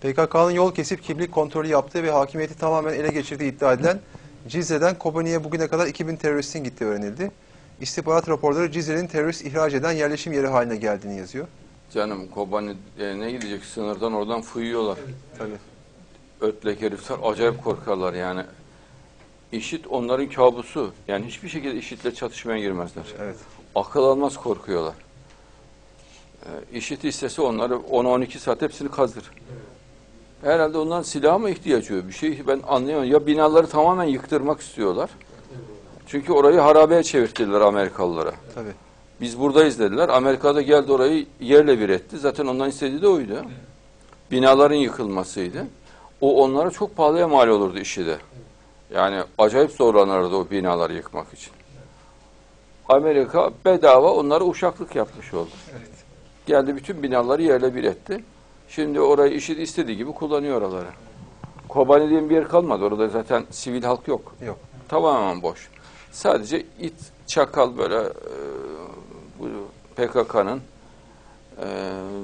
PKK'nın yol kesip kimlik kontrolü yaptığı ve hakimiyeti tamamen ele geçirdiği iddia edilen Cizre'den Kobani'ye bugüne kadar 2000 teröristin gittiği öğrenildi. İstihbarat raporları Cizre'nin terörist ihraç eden yerleşim yeri haline geldiğini yazıyor. Canım Kobani e, ne gidecek sınırdan oradan fıyıyorlar. Tabii. Ötlek herifler acayip korkarlar yani. İşit onların kabusu. Yani hiçbir şekilde işitle çatışmaya girmezler. Evet. Akıl almaz korkuyorlar. Ee, İşit istese onları 10-12 saat hepsini kazır. Herhalde onların silaha mı ihtiyacı yok? Bir şey ben anlayamıyorum. Ya binaları tamamen yıktırmak istiyorlar. Çünkü orayı harabeye çevirttiler Amerikalılara. Tabii. Biz buradayız dediler. Amerika'da geldi orayı yerle bir etti. Zaten ondan istediği de oydu. Binaların yıkılmasıydı. O onlara çok pahalıya mal olurdu işi de. Yani acayip zorlanırdı o binaları yıkmak için. Amerika bedava onlara uşaklık yapmış oldu. Geldi bütün binaları yerle bir etti. Şimdi orayı işi istediği gibi kullanıyor oraları. Kobani diye bir yer kalmadı. Orada zaten sivil halk yok. Yok. Tamamen boş. Sadece it, çakal böyle e, bu PKK'nın e,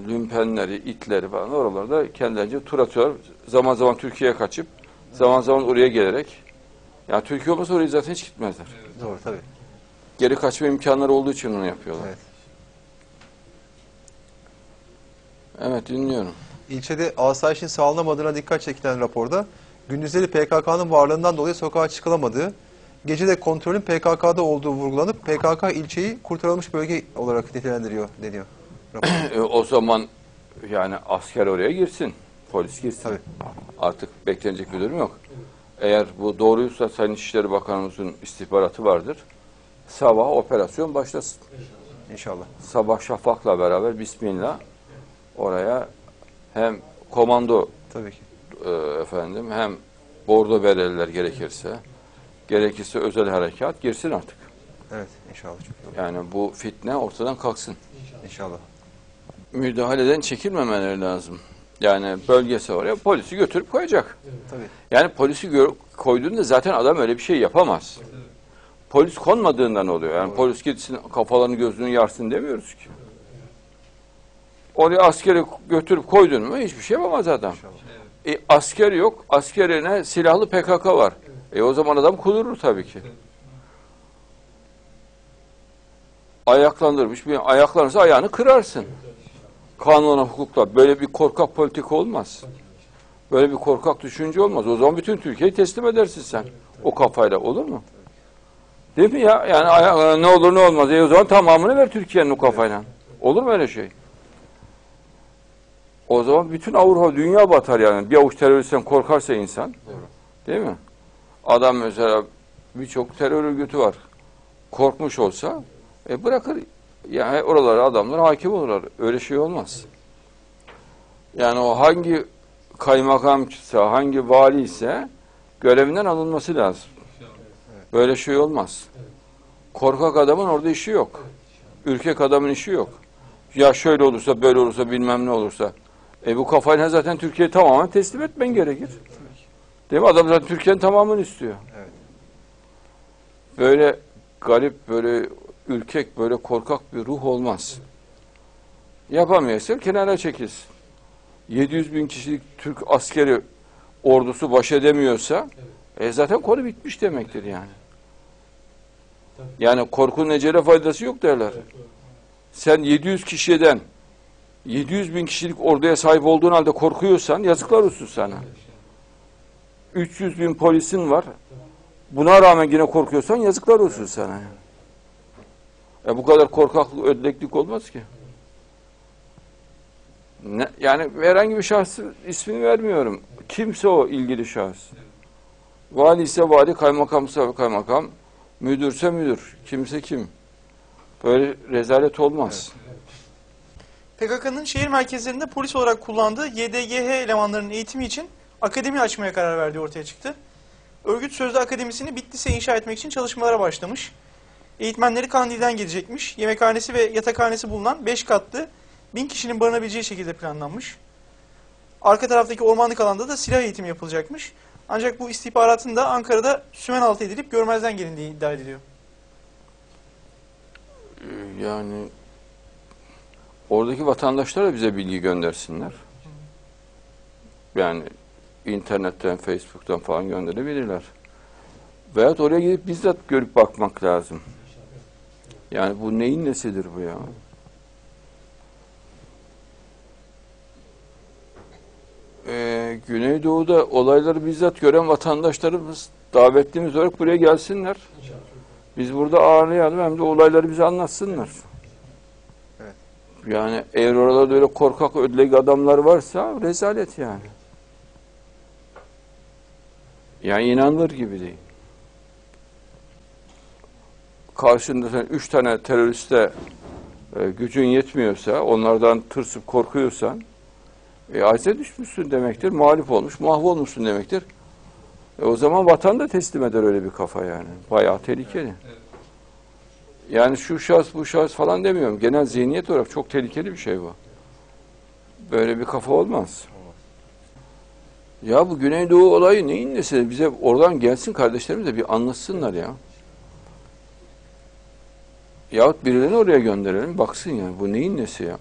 lümpenleri, itleri falan oralarda kendilerince tur atıyor. Zaman zaman Türkiye'ye kaçıp zaman zaman oraya gelerek yani Türkiye olmasa oraya zaten hiç gitmezler. Doğru tabii. Geri kaçma imkanları olduğu için onu yapıyorlar. Evet. Evet dinliyorum. İlçede asayişin sağlanamadığına dikkat çekilen raporda gündüzleri PKK'nın varlığından dolayı sokağa çıkılamadığı, gece de kontrolün PKK'da olduğu vurgulanıp PKK ilçeyi kurtarılmış bölge olarak nitelendiriyor deniyor. E, o zaman yani asker oraya girsin, polis girsin. Tabii. Artık beklenecek bir durum yok. Eğer bu doğruysa Sayın İçişleri Bakanımızın istihbaratı vardır. Sabah operasyon başlasın. İnşallah. Sabah şafakla beraber Bismillah oraya hem komando Tabii ki. e, efendim hem bordo bereliler gerekirse gerekirse özel harekat girsin artık. Evet inşallah çok. Yani bu fitne ortadan kalksın. İnşallah. müdahaleden çekilmemeleri lazım. Yani bölgesi oraya polisi götürüp koyacak. Tabii. Yani polisi koyduğunda zaten adam öyle bir şey yapamaz. Polis konmadığından oluyor. Yani polis gitsin kafalarını gözünü yarsın demiyoruz ki. Oraya askeri götürüp koydun mu hiçbir şey yapamaz adam. E, asker yok. Askerine silahlı PKK var. E o zaman adam kudurur tabii ki. Ayaklandırmış. Bir ayaklanırsa ayağını kırarsın. Kanuna, hukukla. Böyle bir korkak politika olmaz. Böyle bir korkak düşünce olmaz. O zaman bütün Türkiye'yi teslim edersin sen. O kafayla. Olur mu? Değil mi ya? Yani ne olur ne olmaz. E o zaman tamamını ver Türkiye'nin o kafayla. Olur mu öyle şey? O zaman bütün Avrupa, dünya batar yani. Bir avuç teröristten korkarsa insan. Değil mi? Adam mesela birçok terör örgütü var. Korkmuş olsa e bırakır. Yani oralara adamlar hakim olurlar. Öyle şey olmaz. Yani o hangi kaymakamsa, hangi vali ise görevinden alınması lazım. Böyle şey olmaz. Korkak adamın orada işi yok. Ürkek adamın işi yok. Ya şöyle olursa, böyle olursa, bilmem ne olursa. E bu kafayla zaten Türkiye'yi tamamen teslim etmen gerekir. Değil mi? Adam zaten Türkiye'nin tamamını istiyor. Evet. Böyle garip, böyle ürkek, böyle korkak bir ruh olmaz. Yapamıyorsa kenara çekilsin. 700 bin kişilik Türk askeri ordusu baş edemiyorsa e zaten konu bitmiş demektir yani. Yani korkunun ecele faydası yok derler. Sen 700 kişiden 700 bin kişilik orduya sahip olduğun halde korkuyorsan yazıklar olsun sana. 300 bin polisin var. Buna rağmen yine korkuyorsan yazıklar olsun sana. E bu kadar korkaklık, ödleklik olmaz ki. Ne, yani herhangi bir şahsın ismini vermiyorum. Kimse o ilgili şahıs. Vali ise vali, kaymakamsa kaymakam, müdürse müdür. Kimse kim. Böyle rezalet olmaz. PKK'nın şehir merkezlerinde polis olarak kullandığı YDGH elemanlarının eğitimi için akademi açmaya karar verdiği ortaya çıktı. Örgüt sözde akademisini Bitlis'e inşa etmek için çalışmalara başlamış. Eğitmenleri Kandil'den gelecekmiş. Yemekhanesi ve yatakhanesi bulunan 5 katlı 1000 kişinin barınabileceği şekilde planlanmış. Arka taraftaki ormanlık alanda da silah eğitimi yapılacakmış. Ancak bu istihbaratın da Ankara'da sümen altı edilip görmezden gelindiği iddia ediliyor. Yani oradaki vatandaşlar da bize bilgi göndersinler. Yani internetten, Facebook'tan falan gönderebilirler. Veyahut oraya gidip bizzat görüp bakmak lazım. Yani bu neyin nesidir bu ya? Ee, Güneydoğu'da olayları bizzat gören vatandaşlarımız davetlimiz olarak buraya gelsinler. Biz burada ağırlayalım hem de olayları bize anlatsınlar. Evet. Yani eğer oralarda öyle korkak ödlek adamlar varsa rezalet yani. Yani inanılır gibi değil. Karşında sen üç tane teröriste e, gücün yetmiyorsa, onlardan tırsıp korkuyorsan, e, acize düşmüşsün demektir, mağlup olmuş, mahvolmuşsun demektir. E, o zaman vatan da teslim eder öyle bir kafa yani. Bayağı tehlikeli. Yani şu şahıs bu şahıs falan demiyorum. Genel zihniyet olarak çok tehlikeli bir şey bu. Böyle bir kafa olmaz. Ya bu Güneydoğu olayı neyin nesi? Bize oradan gelsin kardeşlerimiz de bir anlatsınlar ya. Yahut birilerini oraya gönderelim baksın yani bu neyin nesi ya.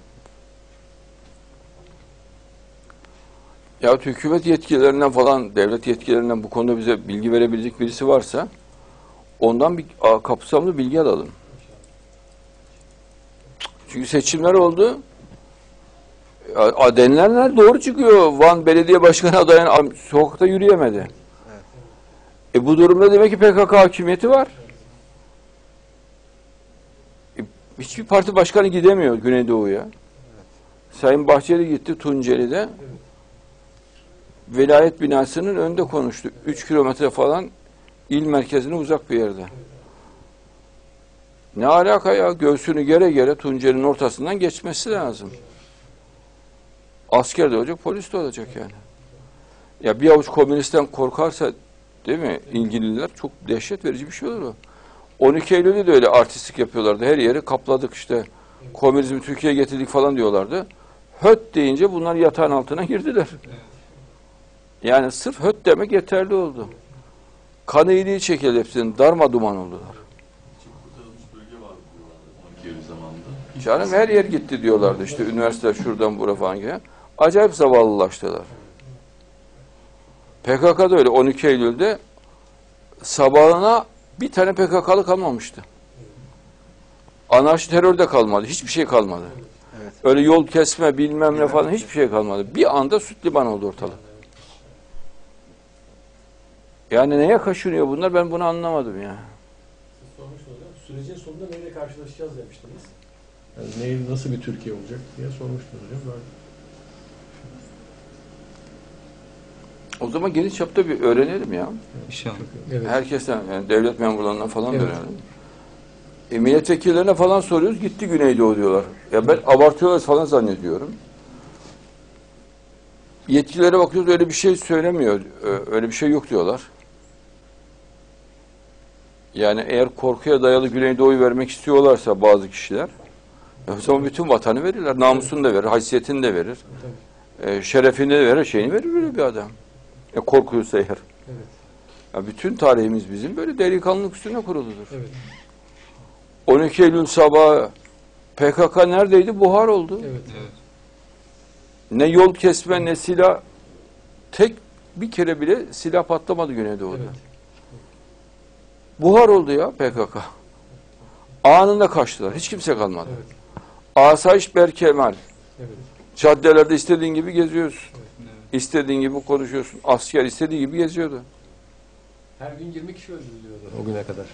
Yahut hükümet yetkililerinden falan, devlet yetkililerinden bu konuda bize bilgi verebilecek birisi varsa ondan bir kapsamlı bilgi alalım. Çünkü seçimler oldu. Denilenler doğru çıkıyor. Van Belediye Başkanı adayın sokakta yürüyemedi. E bu durumda demek ki PKK hakimiyeti var. E, hiçbir parti başkanı gidemiyor Güneydoğu'ya. Sayın Bahçeli gitti Tunceli'de. Velayet binasının önünde konuştu. 3 kilometre falan il merkezine uzak bir yerde. Ne alaka ya? Göğsünü gere gere Tunceli'nin ortasından geçmesi lazım. Asker de olacak, polis de olacak yani. Ya bir avuç komünistten korkarsa değil mi ilgililer çok dehşet verici bir şey olur o. 12 Eylül'de de öyle artistlik yapıyorlardı. Her yeri kapladık işte. Komünizmi Türkiye'ye getirdik falan diyorlardı. Höt deyince bunlar yatağın altına girdiler. Yani sırf höt demek yeterli oldu. Kan iyiliği çekildi hepsinin. Darma duman oldular. kurtarılmış bölge var diyorlardı 12 Eylül zamanında. Canım her yer gitti diyorlardı işte üniversite şuradan buraya falan gibi. Acayip zavallılaştılar. PKK da öyle 12 Eylül'de sabahına bir tane PKK'lı kalmamıştı. Anarşi terör de kalmadı. Hiçbir şey kalmadı. Evet. Öyle yol kesme bilmem ne falan hiçbir şey kalmadı. Bir anda süt liman oldu ortalık. Yani neye kaşınıyor bunlar ben bunu anlamadım ya. Siz hocam. Sürecin sonunda neyle karşılaşacağız demiştiniz. Yani neyin nasıl bir Türkiye olacak diye sormuştunuz hocam. Ben O zaman geniş çapta bir öğrenelim ya. İnşallah. evet. Herkesten yani devlet memurlarından falan Evet. öğrenelim. E, milletvekillerine falan soruyoruz. Gitti Güneydoğu diyorlar. Ya ben abartıyorlar falan zannediyorum. Yetkililere bakıyoruz öyle bir şey söylemiyor. Ö- Öyle bir şey yok diyorlar. Yani eğer korkuya dayalı Güneydoğu'yu vermek istiyorlarsa bazı kişiler e, o zaman bütün vatanı verirler. Namusunu da verir, haysiyetini de verir. E, şerefini de verir, şeyini verir böyle bir adam. E, korkuyorsa eğer. Evet. Ya bütün tarihimiz bizim böyle delikanlılık üstüne kuruludur. Evet. 12 Eylül sabahı PKK neredeydi? Buhar oldu. Evet. Evet. Ne yol kesme ne silah. Tek bir kere bile silah patlamadı Güneydoğu'da. Evet. Buhar oldu ya PKK. Anında kaçtılar. Hiç kimse kalmadı. Evet. Asayiş Berkemal. Evet. Caddelerde istediğin gibi geziyorsun. Evet. İstediğin gibi konuşuyorsun. Asker istediği gibi geziyordu. Her gün 20 kişi öldürülüyordu o güne kadar.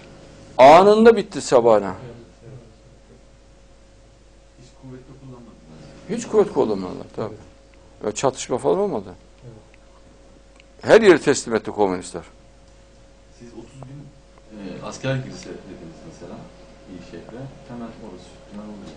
Anında bitti sabahına. Hiç kuvvetli kullanmadılar. Hiç kuvvet kullanmadılar tabii. Ve çatışma falan olmadı. Her yeri teslim etti komünistler. Siz 30 bin e, asker girse dediniz mesela iyi şehre. Hemen orası Tümen oluyor.